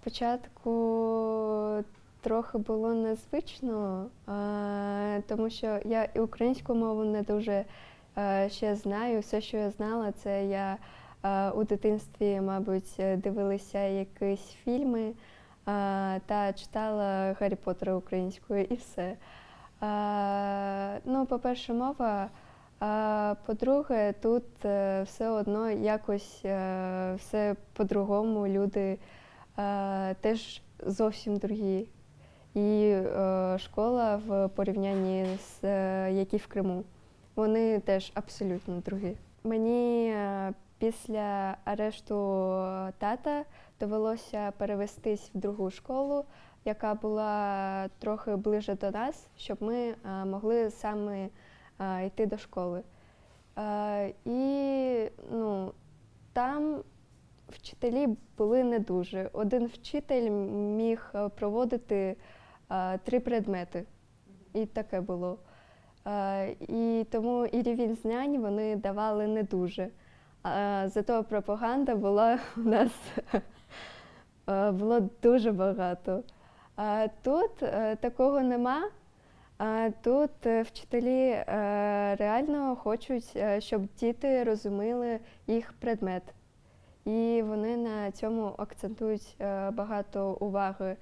Спочатку трохи було незвично, тому що я і українську мову не дуже е, ще знаю. Все, що я знала, це я е, у дитинстві, мабуть, дивилася якісь фільми е, та читала Гаррі Поттера українською і все. Ну, по-перше, мова. А по-друге, тут все одно якось все по-другому. Люди теж зовсім другі. І е, школа в порівнянні з е, які в Криму, вони теж абсолютно другі. Мені е, після арешту тата довелося перевестись в другу школу, яка була трохи ближе до нас, щоб ми е, могли саме е, йти до школи. Е, І ну, там вчителі були не дуже. Один вчитель міг е, проводити е, три предмети. І таке було. Е, І тому і рівень знань вони давали не дуже. Зато пропаганда була у нас було дуже багато. А тут такого нема. Тут вчителі реально хочуть, щоб діти розуміли їх предмет. І вони на цьому акцентують е, багато уваги.